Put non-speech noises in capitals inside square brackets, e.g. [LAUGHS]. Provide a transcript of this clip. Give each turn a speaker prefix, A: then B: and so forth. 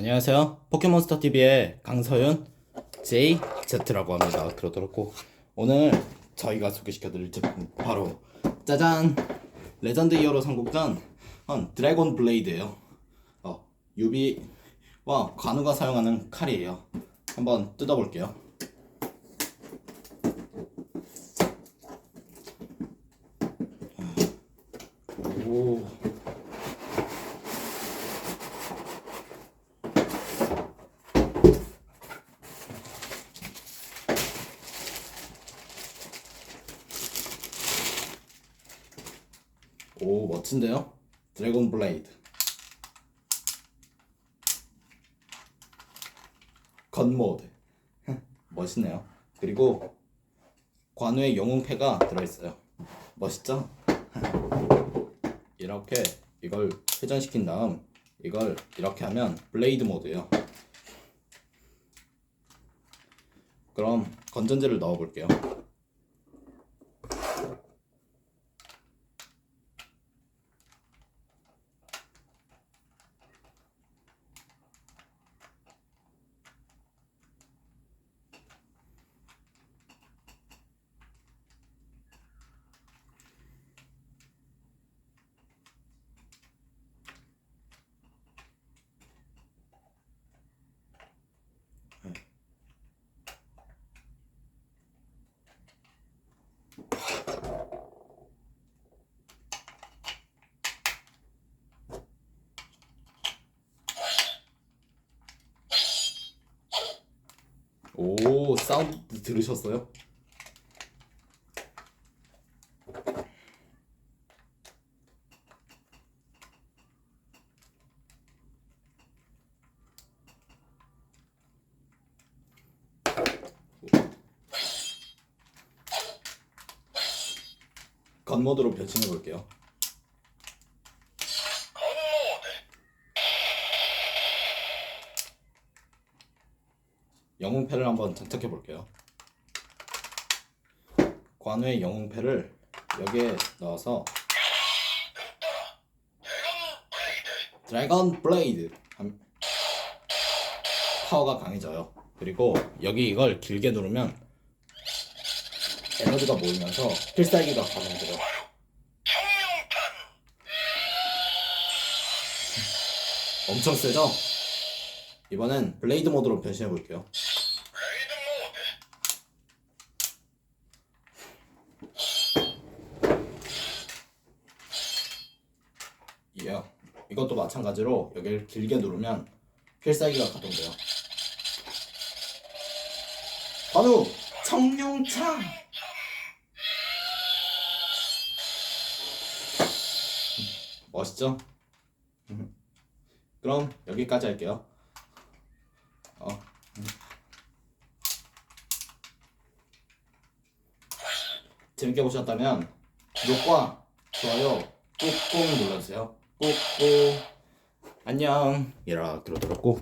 A: 안녕하세요. 포켓몬스터 TV의 강서윤 JZ라고 합니다. 그러더라고. 오늘 저희가 소개시켜드릴 제품 바로 짜잔 레전드 히어로 삼국전 한 드래곤 블레이드예요. 어, 유비와 관우가 사용하는 칼이에요. 한번 뜯어볼게요. 오. 오 멋진데요? 드래곤 블레이드. 건모드. [LAUGHS] 멋있네요. 그리고 관우의 영웅패가 들어있어요. 멋있죠? [LAUGHS] 이렇게 이걸 회전시킨 다음 이걸 이렇게 하면 블레이드 모드예요. 그럼 건전지를 넣어 볼게요 오 사운드 들으셨어요? 건모드로 변신해 볼게요. 영웅패를 한번 장착해 볼게요. 관우의 영웅패를 여기에 넣어서 드래곤 블레이드 파워가 강해져요. 그리고 여기 이걸 길게 누르면 에너지가 모이면서 필살기가 가동돼요. 엄청 세죠? 이번엔 블레이드 모드로 변신해 볼게요. 이것도 마찬가지로 여기를 길게 누르면 필살기가 가동돼요. 바로 청룡창. 멋있죠? [LAUGHS] 그럼 여기까지 할게요. 어. 재밌게 보셨다면 구독과 좋아요 꾹꾹 눌러주세요. 꾹꾹 안녕. 이라 들어들었고